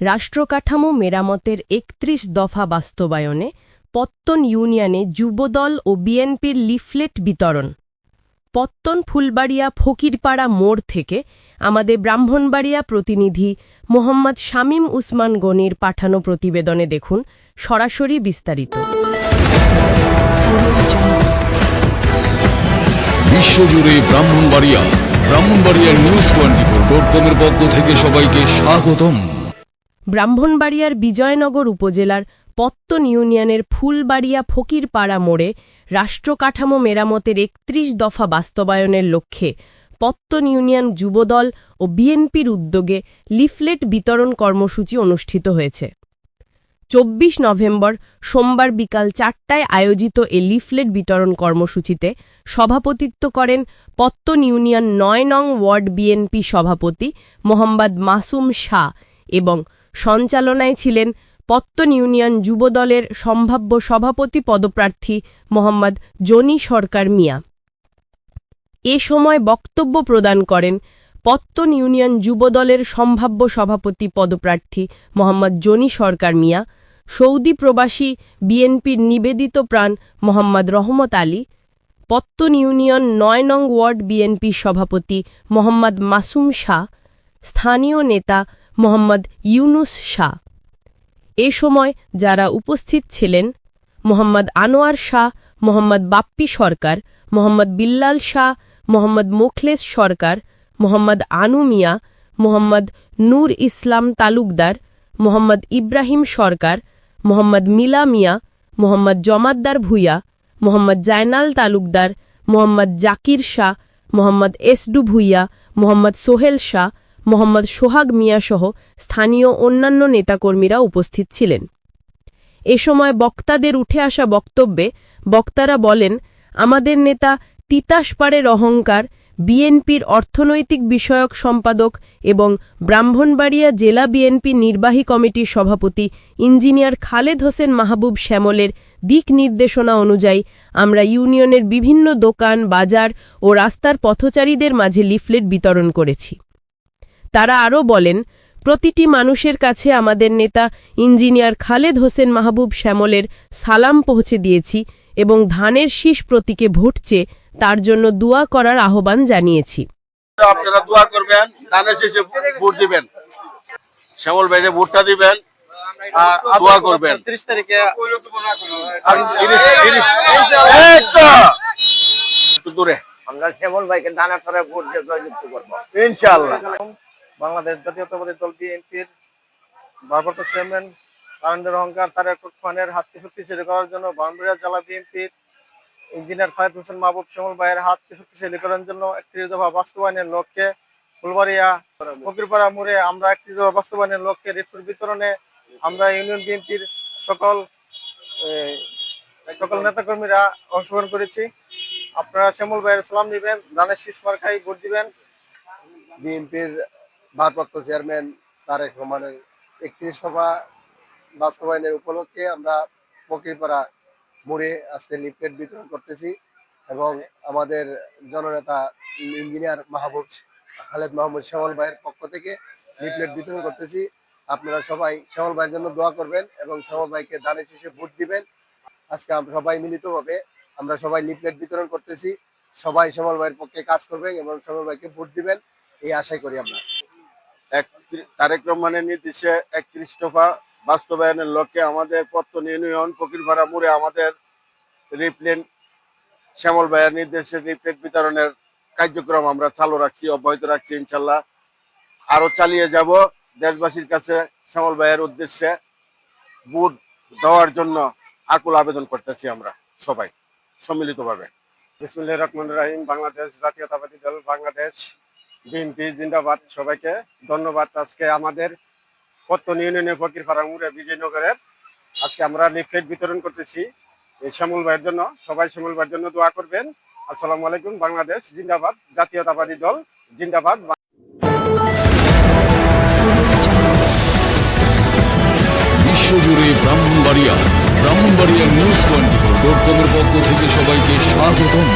রাষ্ট্রকাঠামো মেরামতের একত্রিশ দফা বাস্তবায়নে পত্তন ইউনিয়নে যুবদল ও বিএনপির লিফলেট বিতরণ। পত্তন ফুলবাড়িয়া ফকিরপাড়া মোড় থেকে আমাদের ব্রাহ্মণবাড়িয়া প্রতিনিধি মোহাম্মদ শামীম উসমান গনির পাঠানো প্রতিবেদনে দেখুন সরাসরি বিস্তারিত। বিশ্বজুড়ে ব্রাহ্মণবাড়িয়া, ব্রাহ্মণবাড়িয়ার নিউজ টোয়েন্টি ফোর ডট কমের পক্ষ থেকে সবাইকে স্বাগতম। ব্রাহ্মণবাড়িয়ার বিজয়নগর উপজেলার পত্তন ইউনিয়নের ফুলবাড়িয়া ফকিরপাড়া মোড়ে রাষ্ট্রকাঠামো মেরামতের একত্রিশ দফা বাস্তবায়নের লক্ষ্যে পত্তন ইউনিয়ন যুবদল ও বিএনপির উদ্যোগে লিফলেট বিতরণ কর্মসূচি অনুষ্ঠিত হয়েছে। চব্বিশ নভেম্বর সোমবার বিকাল চারটায় আয়োজিত এ লিফলেট বিতরণ কর্মসূচিতে সভাপতিত্ব করেন পত্তন ইউনিয়ন নয় নং ওয়ার্ড বিএনপি সভাপতি মোহাম্মদ মাসুম শাহ এবং সঞ্চালনায় ছিলেন পত্তন ইউনিয়ন যুবদলের সম্ভাব্য সভাপতি পদপ্রার্থী মোহাম্মদ জনি সরকার মিয়া। এ সময় বক্তব্য প্রদান করেন পত্তন ইউনিয়ন যুবদলের সম্ভাব্য সভাপতি পদপ্রার্থী মোহাম্মদ জনি সরকার মিয়া, সৌদি প্রবাসী বিএনপির নিবেদিত প্রাণ মোহাম্মদ রহমত আলী, পত্তন ইউনিয়ন নয় নং ওয়ার্ড বিএনপির সভাপতি মোহাম্মদ মাসুম শাহ, স্থানীয় নেতা মোহাম্মদ ইউনুস শাহ। এ সময় যারা উপস্থিত ছিলেন, মোহাম্মদ আনোয়ার শাহ, মোহাম্মদ বাপ্পি সরকার, মোহাম্মদ বিল্লাল শাহ, মোহাম্মদ মোখলেস সরকার, মোহাম্মদ আনু মিয়া, মোহাম্মদ নূর ইসলাম তালুকদার, মোহাম্মদ ইব্রাহিম সরকার, মোহাম্মদ মিলা মিয়া, মোহাম্মদ জমাদ্দার ভুইয়া, মোহাম্মদ জায়নাল তালুকদার, মোহাম্মদ জাকির শাহ, মোহাম্মদ এসডু ভুইয়া, মোহাম্মদ সোহেল শাহ মোহাম্মদ সোহাগ মিয়া সহ স্থানীয় অন্যান্য নেতাকর্মীরা উপস্থিত ছিলেন। এ সময় বক্তাদের উঠে আসা বক্তব্যে বক্তারা বলেন, আমাদের নেতা তিতাসপাড়ের অহংকার, বিএনপির অর্থনৈতিক বিষয়ক সম্পাদক এবং ব্রাহ্মণবাড়িয়া জেলা বিএনপি নির্বাহী কমিটির সভাপতি ইঞ্জিনিয়ার খালেদ হোসেন মাহবুব শ্যামলের দিক নির্দেশনা অনুযায়ী আমরা ইউনিয়নের বিভিন্ন দোকান, বাজার ও রাস্তার পথচারীদের মাঝে লিফলেট বিতরণ করেছি। তারা আরও বলেন প্রতিটি মানুষের কাছে আমাদের নেতা ইঞ্জিনিয়ার খালেদ হোসেন মাহবুব শ্যামলের সালাম পৌঁছে দিয়েছি এবং ধানের শীষ প্রতীকে ভোট চেয়ে তার জন্য দোয়া করার আহ্বান জানিয়েছি। আপনারা দোয়া করবেন ধানের শেষে ভোট দিবেন। শ্যামল ভাইরে ভোটটা দিবেন আর দোয়া করবেন। ত্রিশ তারিখে আর তিরিশ- তিরিশ- এই তো! একটু দূরে। আমরা শ্যামল ভাইকে দানা ভোট দিয়ে জয়যুক্ত করব। ইনশাআল্লাহ। বাংলাদেশ জাতীয়তাবাদী দল বিএনপির ভারপ্রাপ্ত চেয়ারম্যান কারেন্টের অহংকার, তারেক খানের হাতকে শক্তিশালী করার জন্য বাউন্ডারিয়া জেলা বিএনপির ইঞ্জিনিয়ার ফায়েদ হোসেন মাহবুব শ্যামল ভাইয়ের হাতকে শক্তিশালী করার জন্য একটি দফা বাস্তবায়নের লক্ষ্যে ফুলবাড়িয়া, ফকিরপাড়া মোড়ে আমরা একটি দফা বাস্তবায়নের লক্ষ্যে রিপোর্ট বিতরণে আমরা ইউনিয়ন বিএনপির সকল সকল নেতাকর্মীরা অংশগ্রহণ করেছি। আপনারা শ্যামল ভাইয়ের সালাম দিবেন ধানের শীষ মার্কাই ভোট দিবেন। বিএনপির ভারপ্রাপ্ত চেয়ারম্যান তারেক রহমানের একত্রিশ দফা বাস্তবায়নের উপলক্ষে আমরা ফকিরপাড়া মোড়ে আজকে লিফলেট বিতরণ করতেছি এবং আমাদের জননেতা ইঞ্জিনিয়ার মাহবুব খালেদ মাহমুদ শ্যামল ভাইয়ের পক্ষ থেকে লিফলেট বিতরণ করতেছি। আপনারা সবাই শ্যামল ভাইয়ের জন্য দোয়া করবেন এবং শ্যামল ভাইকে দানের শেষে ভোট দিবেন। আজকে আমরা সবাই মিলিতভাবে আমরা সবাই লিফলেট বিতরণ করতেছি। সবাই শ্যামল ভাইয়ের পক্ষে কাজ করবেন এবং শ্যামল ভাইকে ভোট দিবেন। এই আশাই করি আমরা। এক তারেক রহমানের নির্দেশে একত্রিশ দফা বাস্তবায়নের লক্ষ্যে আমাদের পত্তন ইউনিয়ন ফকিরপাড়া মোড়ে আমাদের রিপ্লেন শ্যামল ভাইয়ের নির্দেশে রিপ্লেট বিতরণের কার্যক্রম আমরা চালু রাখছি, অব্যাহত রাখছি ইনশাল্লাহ। আরও চালিয়ে যাব দেশবাসীর কাছে শ্যামল ভাইয়ের উদ্দেশ্যে। বুট দেওয়ার জন্য আকুল আবেদন করতেছি আমরা সবাই, সম্মিলিতভাবে। বিসমুল্লাহ রহমান রাহিম, বাংলাদেশ জাতীয়তাবাদী দল, বাংলাদেশ বিএনপি, জিন্দাবাদ সবাইকে। ধন্যবাদ আজকে আমাদের পত্তন ইউনিয়নের ফকির ফারামুরে বিজয়নগরের। আজকে আমরা লিফলেট বিতরণ করতেছি এই শ্যামল ভাইয়ের জন্য। সবাই শ্যামল ভাইয়ের জন্য দোয়া করবেন। আসসালামু আলাইকুম, বাংলাদেশ, জিন্দাবাদ, জাতীয়তাবাদী দল, জিন্দাবাদ। বিশ্বজুড়ে ব্রাহ্মণবাড়িয়া ব্রাহ্মণবাড়িয়ার নিউজ টোয়েন্টি ডট কমের পক্ষ থেকে সবাইকে স্বাগতম।